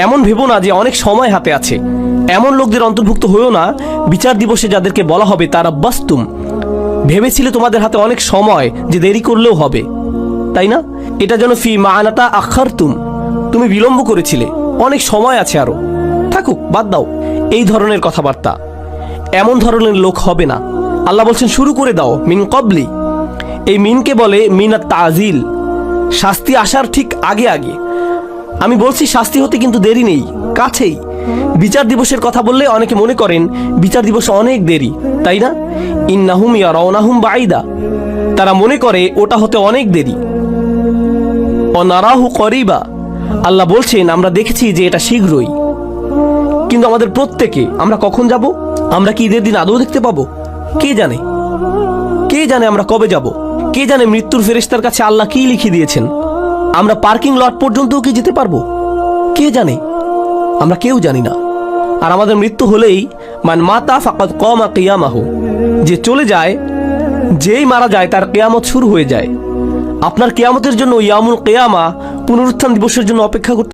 এমন ভেবো না যে অনেক সময় হাতে আছে। এমন লোকদের অন্তর্ভুক্ত হয়েও না। বিচার দিবসে যাদেরকে বলা হবে তারা বাস্তুম। ভেবেছিলে তোমাদের হাতে অনেক সময় যে দেরি করলেও হবে। তাই না? এটা যেন ফি মানাতা আখারতুম। তুমি বিলম্ব করেছিলে। অনেক সময় আছে আরও। থাকুক, বাদ দাও। এই ধরনের কথাবার্তা। এমন ধরনের লোক হবে না। আল্লাহ বলছেন, শুরু করে দাও, মিন কবলি। এই মিনকে বলে মিনা তাজিল। শাস্তি আসার ঠিক আগে আগে। আমি বলছি শাস্তি হতে কিন্তু দেরি নেই, কাছেই। বিচার দিবসের কথা বললে অনেকে মনে করেন বিচার দিবস অনেক দেরি, তাই না? ইন্নাহুম ইয়া রওনাহুম বাইদা তারা মনে করে ওটা হতে অনেক দেরি। অনারাহু করিবা। আল্লাহ বলছেন, আমরা দেখেছি যে এটা শীঘ্রই। কিন্তু আমাদের প্রত্যেকে, আমরা কখন যাব? আমরা কি ঈদের দিন আদৌ দেখতে পাবো? কে জানে? কে জানে আমরা কবে যাব? কে জানে মৃত্যুর ফেরেশতার কাছে আল্লাহ কি লিখে দিয়েছেন? আমরা পার্কিং লট পর্যন্তও কি যেতে পারব? কে জানে? আমরা কেউ জানি না। আর আমাদের মৃত্যু হলেই মান মাতা ফাকাত কমা কেয়ামাহ। যে চলে যায়, যেই মারা যায়, তার কেয়ামত শুরু হয়ে যায়। আপনার কেয়ামতের জন্য ইয়ামুল কেয়ামা পুনরুত্থান দিবসের জন্য অপেক্ষা করতে